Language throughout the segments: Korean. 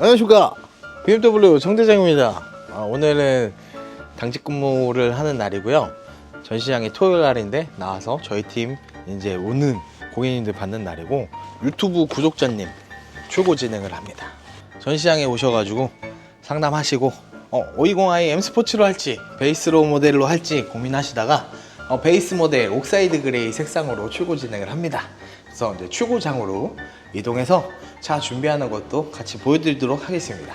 안녕하십니까. BMW 정대장입니다. 아, 오늘은 당직 근무를 하는 날이고요. 전시장이 토요일 날인데 나와서 저희 팀 이제 오는 고객님들 받는 날이고 유튜브 구독자님 출고 진행을 합니다. 전시장에 오셔가지고 상담하시고 어, 520i M 스포츠로 할지 베이스로 모델로 할지 고민하시다가 어, 베이스 모델 옥사이드 그레이 색상으로 출고 진행을 합니다. 그래서 이제 출고장으로 이동해서 차 준비하는 것도 같이 보여드리도록 하겠습니다.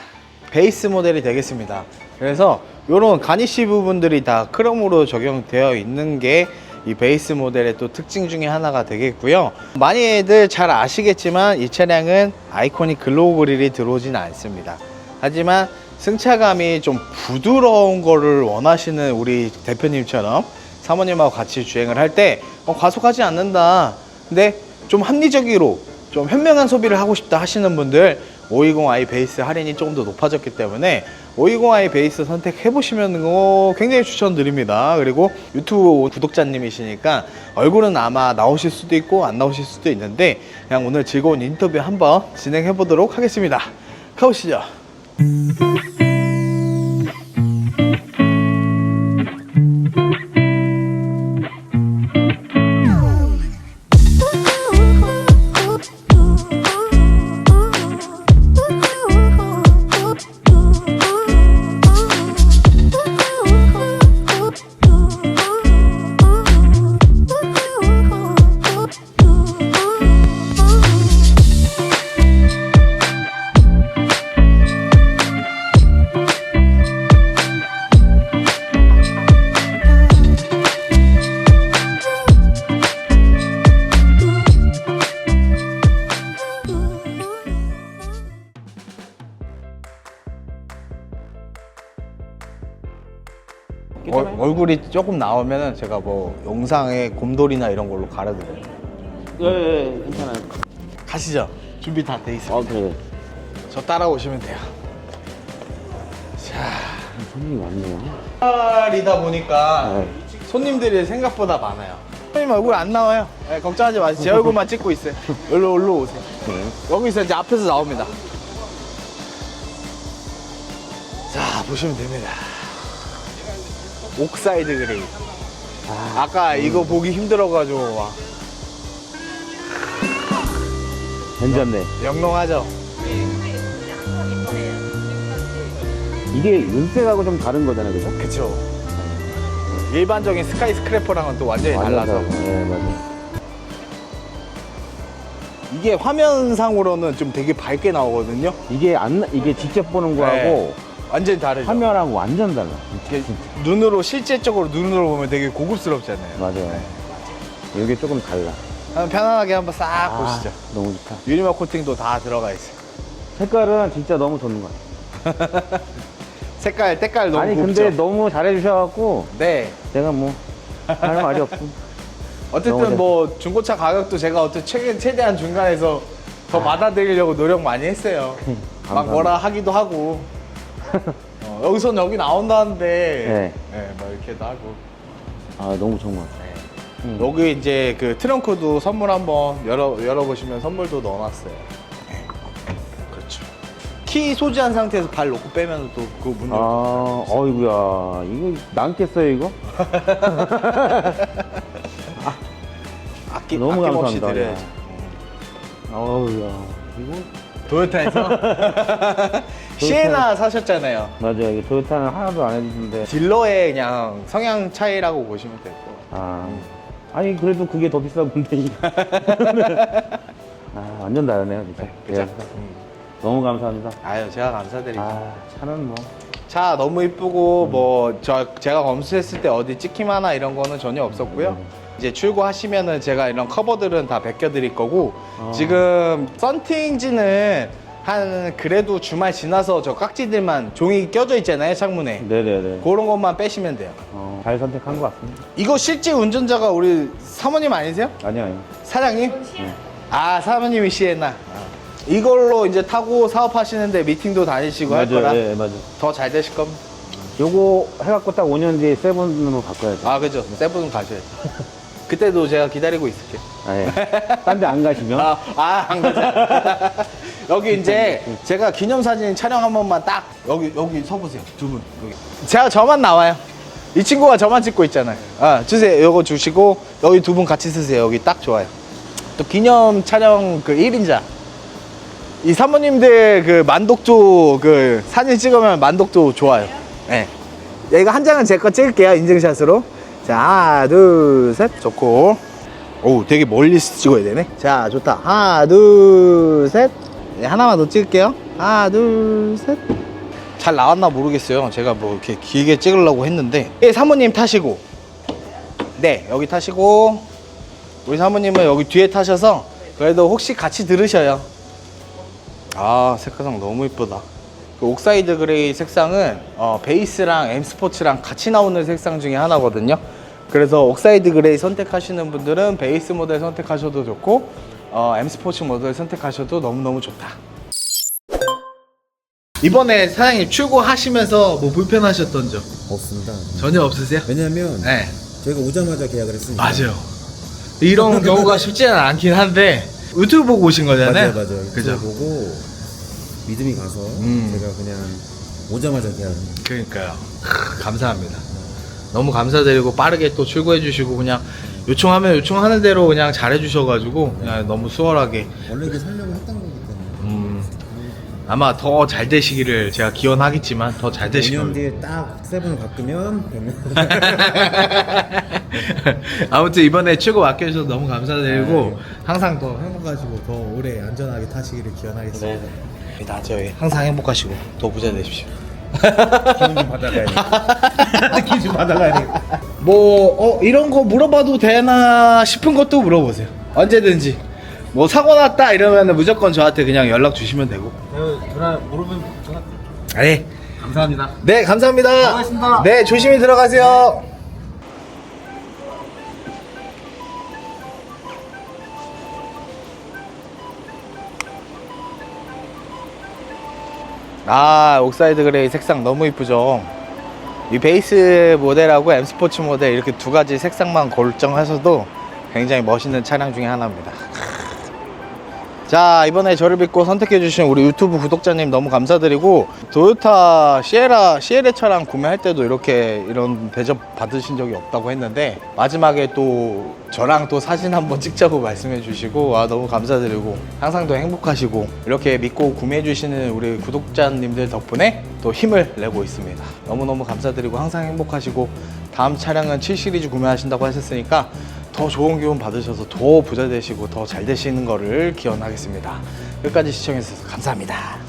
베이스 모델이 되겠습니다. 그래서 이런 가니쉬 부분들이 다 크롬으로 적용되어 있는 게 이 베이스 모델의 또 특징 중에 하나가 되겠고요. 많이들 잘 아시겠지만 이 차량은 아이코닉 글로우 그릴이 들어오지는 않습니다. 하지만 승차감이 좀 부드러운 거를 원하시는 우리 대표님처럼 사모님하고 같이 주행을 할 때 과속하지 않는다. 근데 좀 합리적으로 좀 현명한 소비를 하고 싶다 하시는 분들 520i 베이스 할인이 조금 더 높아졌기 때문에 520i 베이스 선택해 보시면 거 굉장히 추천드립니다. 그리고 유튜브 구독자님이시니까 얼굴은 아마 나오실 수도 있고 안 나오실 수도 있는데 그냥 오늘 즐거운 인터뷰 한번 진행해 보도록 하겠습니다. 가보시죠. 얼, 얼굴이 조금 나오면은 제가 뭐 영상에 곰돌이나 이런 걸로 갈아드려요. 예, 예, 괜찮아요. 가시죠. 준비 다 돼 있어요. 아, 그래. 저 따라오시면 돼요. 손님이 많네요. 가을이다 보니까 네. 손님들이 생각보다 많아요. 손님 얼굴 안 나와요. 네, 걱정하지 마세요. 제 얼굴만 찍고 있어요. 여기로 올로 오세요. 네. 여기서 이제 앞에서 나옵니다. 자, 보시면 됩니다. 옥사이드 그레이. 아, 까 이거 보기 힘들어가지고 와. 괜찮네. 영롱하죠? 이게 윤색하고 좀 다른 거잖아요, 그죠? 그쵸. 일반적인 스카이 스크래퍼랑은 또 완전히 달라서. 네, 맞아요. 이게 화면상으로는 좀 되게 밝게 나오거든요. 이게 안, 나- 이게 직접 보는 거하고 완전히 다르죠. 화면하고 완전 달라. 이게 눈으로 실제적으로 눈으로 보면 되게 고급스럽잖아요. 맞아요. 이게 조금 달라. 한번 편안하게 한번 싹 아, 보시죠. 너무 좋다. 유리막 코팅도 다 들어가 있어요. 색깔은 진짜 너무 좋은 것 같아요. 색깔, 색깔 너무 아니, 곱죠? 근데 너무 잘해주셔갖고 네. 제가 뭐, 할 말이. 너무 어쨌든 잘- 뭐 중고차 가격도 제가 어떻게 최근 최대한 중간에서 더 받아들이려고 노력 많이 했어요. 막 감사합니다. 뭐라 하기도 하고. 어, 여기선 여기 나온다는데. 네. 네, 뭐 이렇게도 하고. 아, 너무 좋은 것 같아요. 음. 여기 이제 그 트렁크도 선물 한번 열어 열어보시면 선물도 넣어놨어요. 네. 그렇죠. 키 소지한 상태에서 발 놓고 빼면 또 그 문 열고. 아, 어이구야. 이거 남겠어요, 이거? 아끼, 너무 아낌없이 감사합니다. 드려야죠. 어우야. 이거? 도요타에서 시에나 사셨잖아요. 맞아요. 이게 도요타는 하나도 안 해주는데. 딜러의 그냥 성향 차이라고 보시면 되고. 아. 아니, 그래도 그게 더 비싸 본데. 이거. 아, 완전 다르네요, 진짜. 그죠? 예. 너무 감사합니다. 아유 제가 감사드리죠. 아, 차는 뭐. 차 너무 이쁘고 뭐 저 제가 검수했을 때 어디 찍힘 하나 이런 거는 전혀 없었고요. 이제 출고하시면은 제가 이런 커버들은 다 벗겨 드릴 거고 어. 지금 썬팅지는 한 그래도 주말 지나서 저 깍지들만 종이 껴져 있잖아요 창문에 네네네. 그런 것만 빼시면 돼요. 어, 잘 선택한 것 같습니다. 이거 실제 운전자가 우리 사모님 아니세요? 아니요, 아니요. 사장님? 네. 아 사모님이 시에나. 이걸로 이제 타고 사업하시는데 미팅도 다니시고 할 거라 맞아요. 예, 맞아요. 더 잘 되실 겁니다. 요거 해갖고 딱 5년 뒤에 세븐으로 바꿔야죠. 아 그죠 세븐 가셔야죠. 그 그때도 제가 기다리고 있을게요. 딴데 안 가시면 아, 아, 안 가자. 여기 이제 제가 기념사진 촬영 한 번만 딱 여기 여기 서 보세요. 두 분. 여기. 제가 저만 나와요. 이 친구가 저만 찍고 있잖아요. 아, 주세요. 요거 주시고 여기 두 분 같이 쓰세요. 여기 딱 좋아요. 또 기념 촬영 그 1인자. 이 사모님들 그 만독도 그 사진 찍으면 만독도 좋아요. 예. 네. 이거 한 장은 제 거 찍을게요. 인증샷으로. 자, 하나, 둘, 셋. 좋고. 오, 되게 멀리서 찍어야 되네. 자, 좋다. 하나, 둘, 셋. 네, 하나만 더 찍을게요. 하나, 둘, 셋. 잘 나왔나 모르겠어요. 제가 뭐 이렇게 길게 찍으려고 했는데. 예, 사모님 타시고. 네, 여기 타시고. 우리 사모님은 여기 뒤에 타셔서 그래도 혹시 같이 들으셔요. 아, 색깔상 너무 이쁘다. 그 옥사이드 그레이 색상은 어, 베이스랑 M 스포츠랑 같이 나오는 색상 중에 하나거든요. 그래서 옥사이드 그레이 선택하시는 분들은 베이스 모델 선택하셔도 좋고 어, M 스포츠 모델 선택하셔도 너무너무 좋다. 이번에 사장님 출고하시면서 뭐 불편하셨던 점 없습니다. 전혀 없으세요? 왜냐면 네, 저희가 오자마자 계약을 했으니까. 맞아요. 이런 경우가 쉽지는 않긴 한데 유튜브 보고 오신 거잖아요. 맞아요, 맞아요. 그죠? 그거 보고 믿음이 가서 음. 제가 그냥 오자마자 계약을. 그러니까요. 크, 감사합니다. 너무 감사드리고 빠르게 또 출고해 주시고 그냥 요청하면 요청하는 대로 그냥 잘해 주셔가지고 그냥 너무 수월하게 원래 이게 살려고 했던 거기 때문에. 음, 아마 더 잘 되시기를 제가 기원하겠지만 더 잘 5년 되시길 뒤에 딱 세븐을 바꾸면 아무튼 이번에 출고 맡겨주셔서 너무 감사드리고 네. 항상 더 행복하시고 더 오래 안전하게 타시기를 기원하겠습니다. 네. 다 저희 항상 행복하시고 더 부자 되십시오. 기운 좀 받아가야 돼. 느낌 좀 받아가야 돼. 뭐, 어, 이런 거 물어봐도 되나 싶은 것도 물어보세요. 언제든지. 뭐, 사고 났다 이러면 무조건 저한테 그냥 연락 주시면 되고. 전화 물어보면 전화. 네. 감사합니다. 네, 감사합니다. 수고하셨습니다. 네, 조심히 들어가세요. 아, 옥사이드 그레이 색상 너무 이쁘죠? 이 베이스 모델하고 M 스포츠 모델 이렇게 두 가지 색상만 결정하셔도 굉장히 멋있는 차량 중에 하나입니다. 자 이번에 저를 믿고 선택해 주신 우리 유튜브 구독자님 너무 감사드리고 도요타 시에라 시에레 차량 구매할 때도 이렇게 이런 대접 받으신 적이 없다고 했는데 마지막에 또 저랑 또 사진 한번 찍자고 말씀해 주시고 아 너무 감사드리고 항상 더 행복하시고 이렇게 믿고 구매해 주시는 우리 구독자님들 덕분에 또 힘을 내고 있습니다. 너무너무 감사드리고 항상 행복하시고 다음 차량은 7 시리즈 구매하신다고 하셨으니까 더 좋은 기운 받으셔서 더 부자 되시고 더 잘 되시는 거를 기원하겠습니다. 끝까지 시청해 주셔서 감사합니다.